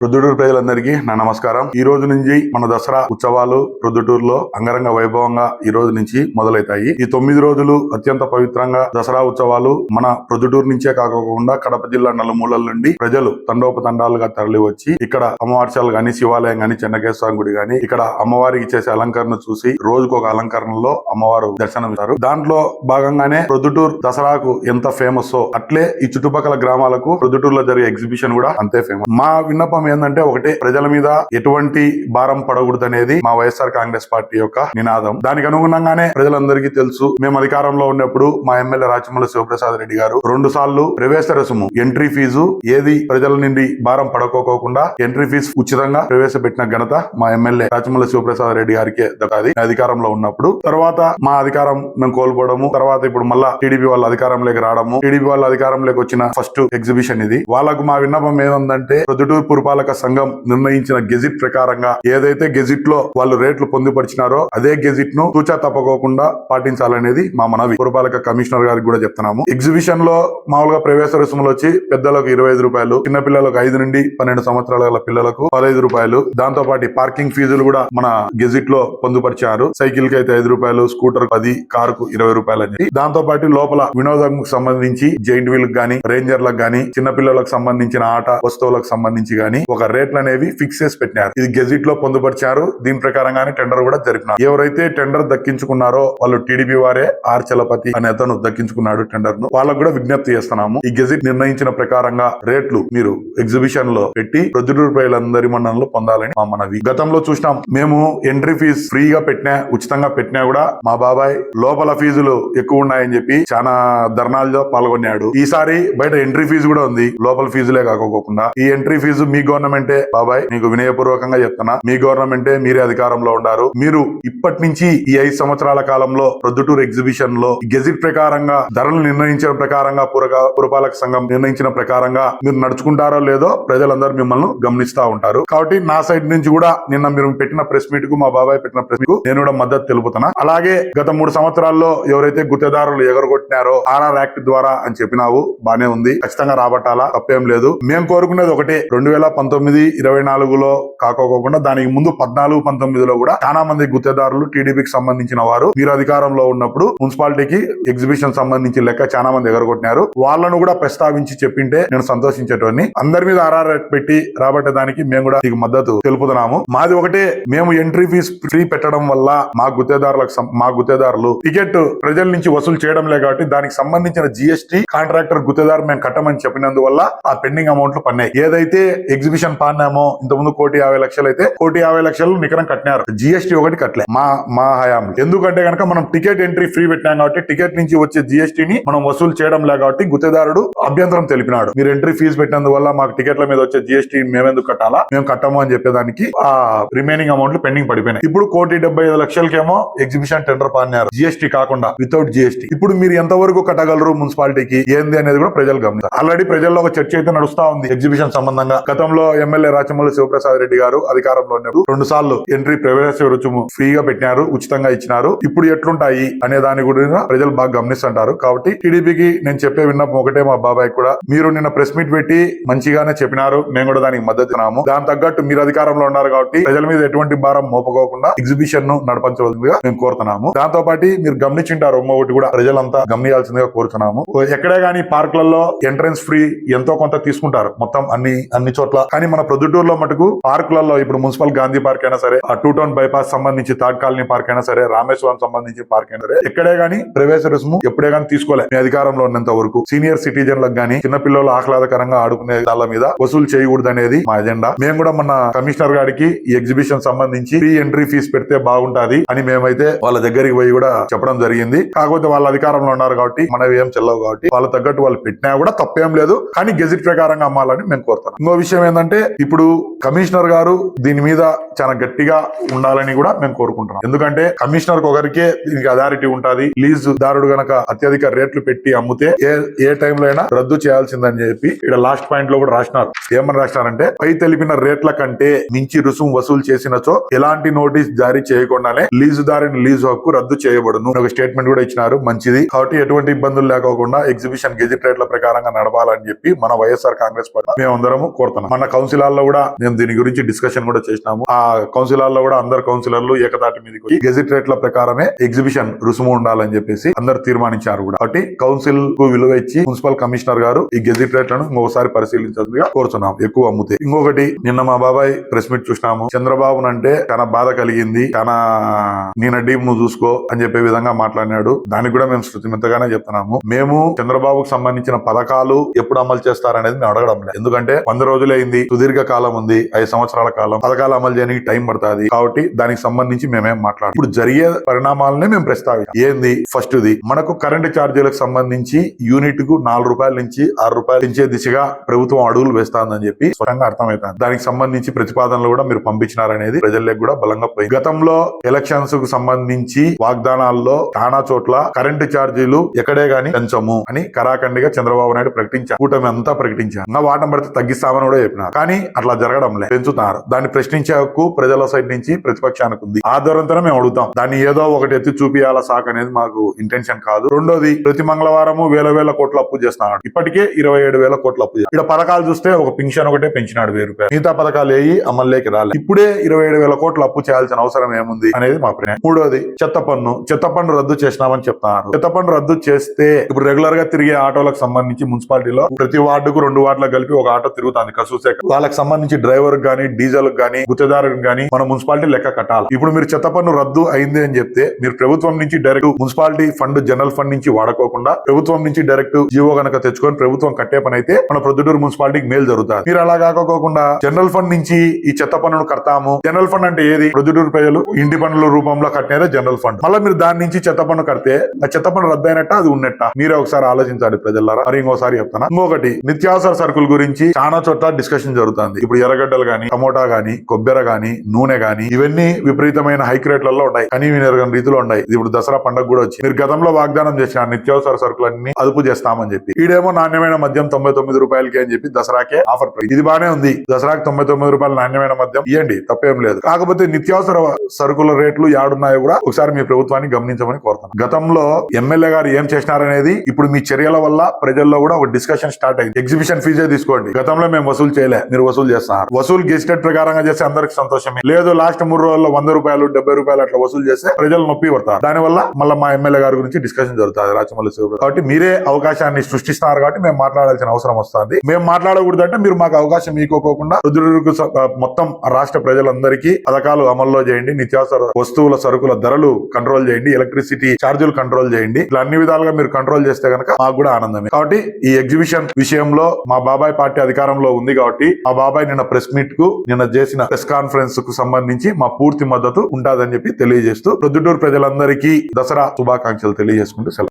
ప్రొద్దుటూరు ప్రజలందరికీ నా నమస్కారం. ఈ రోజు నుంచి మన దసరా ఉత్సవాలు ప్రొద్దుటూరులో అంగరంగ వైభవంగా ఈ రోజు నుంచి మొదలైతాయి ఈ తొమ్మిది రోజులు అత్యంత పవిత్రంగా దసరా ఉత్సవాలు మన ప్రొద్దుటూరు నుంచే కాకుండా కడప జిల్లా నలుమూలల నుండి ప్రజలు తండోపతండాలుగా తరలి వచ్చి ఇక్కడ అమ్మవార్షాలు గాని శివాలయం గాని చెన్నకేశ్వర గుడి గాని ఇక్కడ అమ్మవారికి చేసే అలంకరణ చూసి రోజుకు ఒక అలంకరణలో అమ్మవారు దర్శనమిస్తారు దాంట్లో భాగంగానే ప్రొద్దుటూరు దసరాకు ఎంత ఫేమస్ అట్లే ఈ చుట్టుపక్కల గ్రామాలకు ప్రొద్దుటూరులో జరిగే ఎగ్జిబిషన్ కూడా అంతే ఫేమస్ మా విన్నపం ఏంటంటే ఒకటే ప్రజల మీద ఎటువంటి భారం పడకూడదు అనేది మా వైఎస్ఆర్ కాంగ్రెస్ పార్టీ యొక్క నినాదం. దానికి అనుగుణంగానే ప్రజలందరికీ తెలుసు మేము అధికారంలో ఉన్నప్పుడు మా ఎమ్మెల్యే రాచమల్ల శివప్రసాద్ రెడ్డి గారు రెండు సార్లు ప్రవేశ రుసుము ఎంట్రీ ఫీజు ఏది ప్రజల నుండి భారం పడకోకుండా ఎంట్రీ ఫీజు ఉచితంగా ప్రవేశపెట్టిన ఘనత మా ఎమ్మెల్యే రాచమల్ల శివప్రసాద్ రెడ్డి గారికి దక్కాది. అధికారంలో ఉన్నప్పుడు తర్వాత మా అధికారం మేము కోల్పోవడము తర్వాత ఇప్పుడు మళ్ళా టీడీపీ వాళ్ళ అధికారంలోకి రావడము టీడీపీ వాళ్ళ అధికారంలోకి వచ్చిన ఫస్ట్ ఎగ్జిబిషన్ ఇది. వాళ్ళకు మా విన్నపం ఏముందంటే ప్రొద్దుటూరు పురపాలక సంఘం నిర్ణయించిన గెజిట్ ప్రకారంగా ఏదైతే గెజిట్లో వాళ్ళు రేట్లు పొందుపరిచినారో అదే గెజిట్ను తూచా తప్పకోకుండా పాటించాలనేది మా మనవి. పురపాలక కమిషనర్ గారికి కూడా చెప్తున్నాము. ఎగ్జిబిషన్లో మామూలుగా ప్రవేశ రుసుములు వచ్చి పెద్దలకు ఇరవై ఐదు రూపాయలు చిన్న పిల్లలకు ఐదు నుండి పన్నెండు సంవత్సరాల గల పిల్లలకు పదహైదు రూపాయలు. దాంతో పాటు పార్కింగ్ ఫీజులు కూడా మన గెజిట్లో పొందుపరిచారు. సైకిల్కి అయితే ఐదు రూపాయలు స్కూటర్ పది కారు కు ఇరవై రూపాయలు అని దాంతో పాటు లోపల వినోదం సంబంధించి జైంట్ వీల్ గానీ రేంజర్లకు గానీ చిన్న పిల్లలకు సంబంధించిన ఆట వస్తువులకు సంబంధించి గానీ ఒక రేట్లు అనేవి ఫిక్స్ చేసి పెట్టినారు. ఇది గెజిట్లో పొందుపరిచారు. దీని ప్రకారంగానే టెండర్ కూడా జరిపినారు. ఎవరైతే టెండర్ దక్కించుకున్నారో వాళ్ళు టీడీపీ వారే ఆర్ చలపతి అనే అతను దక్కించుకున్నాడు టెండర్ను వాళ్ళకు కూడా విజ్ఞప్తి చేస్తున్నాము. ఈ గెజిట్ నిర్ణయించిన ప్రకారంగా రేట్లు మీరు ఎగ్జిబిషన్లో పెట్టి ప్రొద్దుటూరు ప్రజలందరి మన్ననలు పొందాలని మా మనవి. గతంలో చూసినాం. మేము ఎంట్రీ ఫీజు ఫ్రీగా పెట్టినా ఉచితంగా పెట్టినా కూడా మా బాబాయ్ లోపల ఫీజులు ఎక్కువ ఉన్నాయని చెప్పి చాలా ధర్నాల్లో పాల్గొన్నాడు. ఈసారి బయట ఎంట్రీ ఫీజు కూడా ఉంది. లోపల ఫీజులే కాకోకుండా. ఈ ఎంట్రీ ఫీజు మీ గవర్నమెంటే బాబాయ్ మీకు వినయపూర్వకంగా చెప్తున్నా. మీ గవర్నమెంటే మీరే అధికారంలో ఉన్నారు మీరు ఇప్పటి నుంచి ఈ ఐదు సంవత్సరాల కాలంలో ప్రొద్దుటూరు ఎగ్జిబిషన్లో గెజిట్ ప్రకారంగా ధరలు నిర్ణయించిన ప్రకారంగా పురపాలక సంఘం నిర్ణయించిన ప్రకారంగా మీరు నడుచుకుంటారో లేదో ప్రజలందరూ మిమ్మల్ని గమనిస్తా ఉంటారు. కాబట్టి నా సైడ్ నుంచి కూడా నిన్న మీరు పెట్టిన ప్రెస్ మీట్కు మా బాబాయ్ పెట్టిన ప్రెస్ మీట్కు నేను కూడా మద్దతు తెలుపుతున్నా. అలాగే గత మూడు సంవత్సరాల్లో ఎవరైతే గుత్తేదారులు ఎగరగొట్టినారో ఆర్ఆర్ యాక్ట్ ద్వారా అని చెప్పినావు బానే ఉంది. ఖచ్చితంగా రాబట్టాలా? తప్పేం లేదు. మేము కోరుకునేది ఒకటే రెండు వేల పంతొమ్మిది ఇరవై నాలుగులో కాకోకుండా దానికి ముందు పద్నాలుగు పంతొమ్మిదిలో కూడా చాలా మంది గుత్తేదారులు టీడీపీకి సంబంధించిన వారు మీరు అధికారంలో ఉన్నప్పుడు మున్సిపాలిటీకి ఎగ్జిబిషన్ సంబంధించి లెక్క చాలా మంది ఎగరగొట్టినారు. వాళ్ళను కూడా ప్రస్తావించి చెప్పింటే నేను సంతోషించేటోని అందరి మీద ఆర్ఆర్ పెట్టి రాబట్టే దానికి మేము కూడా మీకు మద్దతు తెలుపుతున్నాము. మాది ఒకటే మేము ఎంట్రీ ఫీజు ఫ్రీ పెట్టడం వల్ల మా గుత్తేదారులకు మా గుత్తేదారులు టికెట్ ప్రజల నుంచి వసూలు చేయడం లే కాబట్టి దానికి సంబంధించిన జిఎస్టీ కాంట్రాక్టర్ గుత్తేదారు మేము కట్టమని చెప్పినందువల్ల ఆ పెండింగ్ అమౌంట్లు పన్నాయి ఏదైతే ఎగ్జిబిషన్ పాన్నామో ఇంతకుముందు కోటి యాభై లక్షలు అయితే కోటి యాభై లక్షలు నికరం కట్టినారు. జిఎస్టీ ఒకటి కట్టలే. మా మా హయాం ఎందుకంటే కనుక మనం టికెట్ ఎంట్రీ ఫ్రీ పెట్టినాం కాబట్టి టికెట్ నుంచి వచ్చే జిఎస్టీని మనం వసూలు చేయడం లే కాబట్టి గుత్తేదారుడు అభ్యంతరం తెలిపినాడు. మీరు ఎంట్రీ ఫీజు పెట్టినందువల్ల మాకు టికెట్ల మీద వచ్చే జిఎస్టీ మేమెందుకు కట్టాలా? మేము కట్టము అని చెప్పేదానికి ఆ రిమైనింగ్ అమౌంట్లు పెండింగ్ పడిపోయినాయి. ఇప్పుడు కోటి డెబ్బై ఐదు లక్షలకేమో ఎగ్జిబిషన్ టెండర్ పాడినారు. జిఎస్టీ కాకుండా వితౌట్ జిఎస్టీ. ఇప్పుడు మీరు ఎంతవరకు కట్టగలరు మున్సిపాలిటీకి? ఏంది అనేది కూడా ప్రజలు గమనిస్తారు ఆల్రెడీ ప్రజల్లో ఒక చర్చ అయితే నడుస్తా ఉంది. ఎగ్జిబిషన్ సంబంధంగా. గతంలో ఎమ్మెల్యే రాచమల్లి శివప్రసాద్ రెడ్డి గారు అధికారంలో ఉన్నప్పుడు రెండు సార్లు ఎంట్రీ ప్రవేశ రుచుము ఫ్రీగా పెట్టినారు ఉచితంగా ఇచ్చినారు. ఇప్పుడు ఎట్లుంటాయి అనే దాని గురించి ప్రజలు బాగా గమనిస్తుంటారు. కాబట్టి టీడీపీకి నేను చెప్పే విన్నపం ఒకటే మా బాబాయ్ కూడా. మీరు నిన్న ప్రెస్ మీట్ పెట్టి మంచిగానే చెప్పినారు. మేము కూడా దానికి మద్దతు ఇస్తున్నాము. దాని తగ్గట్టు మీరు అధికారంలో ఉన్నారు కాబట్టి ప్రజల మీద ఎటువంటి భారం మోపకోకుండా ఎగ్జిబిషన్ను నడపంచవలసిందిగా మేము కోరుతున్నాము. దాంతో పాటు మీరు గమనించింటారు. ఇంకొకటి కూడా ప్రజలంతా గమనించాల్సిందిగా కోరుతున్నాము. ఎక్కడే గానీ పార్కులలో ఎంట్రన్స్ ఫ్రీ ఎంతో కొంత తీసుకుంటారు. మొత్తం అన్ని అన్ని చోట్ల కానీ మన ప్రొద్దుటూరులో మటుకు పార్కులలో ఇప్పుడు మున్సిపల్ గాంధీ పార్క్ అయినా సరే ఆ టూ టౌన్ బైపాస్ సంబంధించి థర్డ్ కాలనీ పార్క్ అయినా సరే రామేశ్వరం సంబంధించి పార్క్ అయినా సరే ఎక్కడే గానీ ప్రవేశ రుసుము ఎప్పుడే గానీ తీసుకోలే. మీ అధికారంలో ఉన్నంత వరకు సీనియర్ సిటిజన్లకు గానీ చిన్న పిల్లలు ఆహ్లాదకరంగా ఆడుకునే దాళ్ళ మీద వసూలు చేయకూడదు అనేది మా ఎజెండా. మేము కూడా మన కమిషనర్ గారికి ఈ ఎగ్జిబిషన్ సంబంధించి ఫ్రీ ఎంట్రీ ఫీజు పెడితే బాగుంటది అని మేమైతే వాళ్ళ దగ్గరికి పోయి కూడా చెప్పడం జరిగింది. కాకపోతే వాళ్ళ అధికారంలో ఉన్నారు కాబట్టి మనవి ఏం చెల్లవు కాబట్టి వాళ్ళ తగ్గట్టు వాళ్ళు పెట్టినా కూడా తప్పేం లేదు. కానీ గెజిట్ ప్రకారంగా అమ్మాలని మేము కోరుతున్నాం. ఇంకో విషయం ఏంటంటే ఇప్పుడు కమిషనర్ గారు దీని మీద చాలా గట్టిగా ఉండాలని కూడా మేము కోరుకుంటున్నాం. ఎందుకంటే కమిషనర్ ఒకరికే దీనికి అథారిటీ ఉంటుంది. లీజ్ దారుడు గనక అత్యధిక రేట్లు పెట్టి అమ్మితే ఏ ఏ టైంలో అయినా రద్దు చేయాల్సిందని చెప్పి ఇక్కడ లాస్ట్ పాయింట్లో కూడా రాసినారు. ఏమని రాసినారంటే పై తెలిపిన రేట్ల కంటే మించి రుసుము వసూలు చేసినచో ఎలాంటి నోటీస్ జారీ చేయకుండానే లీజు దారిని లీజు హక్కు రద్దు చేయబడును ఒక స్టేట్మెంట్ కూడా ఇచ్చినారు. మంచిది. కాబట్టి ఎటువంటి ఇబ్బందులు లేకోకుండా ఎగ్జిబిషన్ గెజిట్ రేట్ల ప్రకారంగా నడపాలని చెప్పి మన వైఎస్ఆర్ కాంగ్రెస్ పార్టీ మేమందరము కోరుతున్నాం. మన కౌన్సిలర్లో కూడా మేము దీని గురించి డిస్కషన్ కూడా చేసినాము. ఆ కౌన్సిలర్లో కూడా అందరు కౌన్సిలర్లు ఏకతాటి మీదకి వచ్చి గెజిట్ రేట్ల ప్రకారమే ఎగ్జిబిషన్ రుసుము ఉండాలని చెప్పేసి అందరు తీర్మానించారు కూడా. కాబట్టి కౌన్సిల్కు విలువ ఇచ్చి మున్సిపల్ కమిషనర్ గారు ఈ గెజిట్ రేట్లను ఇంకొకసారి పరిశీలించాలిగా కోరుతున్నాం ఎక్కువ అమ్ముతే. ఇంకొకటి నిన్న మా బాబాయ్ ప్రెస్ మీట్ చూసినాము. చంద్రబాబు అంటే చాలా బాధ కలిగింది. చాలా నీ నడ్డీం నువ్వు చూసుకో అని చెప్పే విధంగా మాట్లాడినాడు. దానికి కూడా మేము శృతిమితగానే చెప్తున్నాము. మేము చంద్రబాబుకు సంబంధించిన పథకాలు ఎప్పుడు అమలు చేస్తారనేది మేము అడగడం లేదు. ఎందుకంటే వంద రోజులైంది. అయింది సుదీర్ఘ కాలం ఉంది ఐదు సంవత్సరాల కాలం పథకాలు అమలు చేయడానికి టైం పడుతుంది. కాబట్టి దానికి సంబంధించి మేమేం మాట్లాడు ఇప్పుడు జరిగే పరిణామాలనే మేము ప్రస్తావించాం ఏంది? ఫస్ట్ ఇది మనకు కరెంటు ఛార్జీలకు సంబంధించి యూనిట్కు నాలుగు రూపాయల నుంచి ఆరు రూపాయలు పెంచే దిశగా ప్రభుత్వం అడుగులు వేస్తాందని చెప్పి స్పష్టంగా అర్థమవుతుంది. దానికి సంబంధించి ప్రతిపాదనలు కూడా మీరు పంపించినారనేది ప్రజలకు కూడా బలంగా పోయింది. గతంలో ఎలక్షన్స్కు సంబంధించి వాగ్దానాల్లో చాలా చోట్ల కరెంటు ఛార్జీలు ఎక్కడే గాని పెంచము అని కరాఖండిగా చంద్రబాబు నాయుడు ప్రకటించారు. కూటమి అంతా ప్రకటించారు. నా వాటం పడితే తగ్గిస్తామని కూడా చెప్పినారు. కానీ అట్లా జరగడం లేదు. పెంచుతున్నారు. దాన్ని ప్రశ్నించే హక్కు ప్రజల సైడ్ నుంచి ప్రతిపక్షానికి ఉంది. ఆధారంతోనే మేము అడుగుతాం. దాన్ని ఏదో ఒకటి ఎత్తి చూపియాల సాక్ అనేది మాకు ఇంటెన్షన్ కాదు. రెండోది ప్రతి మంగళవారము వేల వేల కోట్ల అప్పు చేస్తున్నాడు. ఇప్పటికే ఇరవై ఏడు వేల కోట్ల అప్పు ఇక్కడ పథకాలు చూస్తే ఒక పింఛన్ ఒకటే పెంచినాడు వెయ్యి రూపాయలు. మిగతా పథకాలు ఏవి అమల్లోకి రాలేదు ఇప్పుడే ఇరవై ఏడు వేల కోట్లు అప్పు చేయాల్సిన అవసరం ఏముంది అనేది మా ప్రశ్న. మూడోది చెత్త పన్ను చెత్త పన్ను రద్దు చేసినామని చెప్తున్నారు. చెత్త పన్ను రద్దు చేస్తే ఇప్పుడు రెగ్యులర్గా తిరిగే ఆటోలకు సంబంధించి మున్సిపాలిటీలో ప్రతి వార్డుకు రెండు వార్డులకు కలిపి ఒక ఆటో తిరుగుతుంది. కసూసే వాళ్ళకి సంబంధించి డ్రైవర్ గానీ డీజిల్ గానీ గుత్తేదారుకి గానీ మన మున్సిపాలిటీ లెక్క కట్టాలి? ఇప్పుడు మీరు చెత్త పన్ను రద్దు అయింది అని చెప్తే మీరు ప్రభుత్వం నుంచి direct municipality fund general fund నుంచి వాడుకోకుండా ప్రభుత్వం నుంచి డైరెక్ట్ జీవో గనక తెచ్చుకొని ప్రభుత్వం కట్టే పని అయితే మన ప్రొద్దుటూరు మున్సిపాలిటీకి మేలు జరుగుతుంది. మీరు అలా కాకోకుండా జనరల్ ఫండ్ నుంచి ఈ చెత్త పన్నును కడతాము. జనరల్ ఫండ్ అంటే ఏది? ప్రొద్దుటూరు ప్రజలు ఇంటి పనుల రూపంలో కట్టినదే జనరల్ ఫండ్ మళ్ళీ మీరు దాని నుంచి చెత్త పన్ను కడితే ఆ చెత్త పన్ను రద్దు అయినట్ట అది ఉన్నట్ట? మీరే ఒకసారి ఆలోచించండి ప్రజలారా. మరి ఇంకోసారి చెప్తాను ఇంకొకటి నిత్యావసర సరుకుల గురించి చాలా చోట్ల డిస్కషన్ జరుగుతుంది. ఇప్పుడు ఎర్రగడ్డలు కానీ టమోటా కానీ కొబ్బరి గాని నూనె కానీ ఇవన్నీ విపరీతమైన హైక్ రేట్లలో ఉన్నాయి. కనీ వినరగని రీతిలో ఉన్నాయి. ఇప్పుడు దసరా పండుగ కూడా వచ్చి. మీరు గతంలో వాగ్దానం చేసిన నిత్యావసర సరుకులన్నీ అదుపు చేస్తామని చెప్పి. ఈడేమో నాణ్యమైన మద్యం తొంభై తొమ్మిది రూపాయలకి అని చెప్పి దసరాకే ఆఫర్ ప్రైస్ ఇది బానే ఉంది. దసరాకి తొంభై తొమ్మిది రూపాయల నాణ్యమైన మద్యం ఇవ్వండి తప్పేం లేదు. కాకపోతే నిత్యావసర సరుకుల రేట్లు యాడున్నాయో కూడా ఒకసారి మీ ప్రభుత్వాన్ని గమనించమని కోరుతున్నాను గతంలో ఎమ్మెల్యే గారు ఏం చేసినారనేది ఇప్పుడు మీ చర్యల వల్ల ప్రజల్లో కూడా ఒక డిస్కషన్ స్టార్ట్ అయింది. ఎగ్జిబిషన్ ఫీజే తీసుకోండి. గతంలో మేము వసూలు చేయలే మీరు వసూలు చేస్తున్నారు. వసూలు గెజిటెడ్ ప్రకారంగా చేస్తే అందరికి సంతోషమే. లేదు లాస్ట్ మూడు రోజుల్లో వంద రూపాయలు డెబ్బై రూపాయలు అట్లా వసూలు చేస్తే ప్రజలు నొప్పి పడతారు. దానివల్ల మళ్ళీ మా ఎమ్మెల్యే గారి గురించి డిస్కషన్ జరుగుతుంది రాచమల్లి శివరావు కాబట్టి మీరే అవకాశాన్ని సృష్టిస్తున్నారు కాబట్టి మేము మాట్లాడాల్సిన అవసరం వస్తుంది. మేము మాట్లాడకూడదు అంటే మీరు మాకు అవకాశం మీకోకుండా రుద్రుడికి మొత్తం రాష్ట్ర ప్రజలందరికీ పథకాలు అమల్లో చేయండి నిత్యావసర వస్తువుల సరుకుల ధరలు కంట్రోల్ చేయండి ఎలక్ట్రిసిటీ ఛార్జీలు కంట్రోల్ చేయండి. ఇట్లా అన్ని విధాలుగా మీరు కంట్రోల్ చేస్తే కనుక మాకు కూడా ఆనందమే. కాబట్టి ఈ ఎగ్జిబిషన్ విషయంలో మా బాబాయ్ పార్టీ అధికారంలో ఉంది కాబట్టి కాబట్టి మా బాబాయ్ నిన్న ప్రెస్ మీట్కు నిన్న చేసిన ప్రెస్ కాన్ఫరెన్స్కు సంబంధించి మా పూర్తి మద్దతు ఉంటుందని చెప్పి తెలియజేస్తూ ప్రొద్దుటూరు ప్రజలందరికీ దసరా శుభాకాంక్షలు తెలియజేసుకుంటూ సెలవు.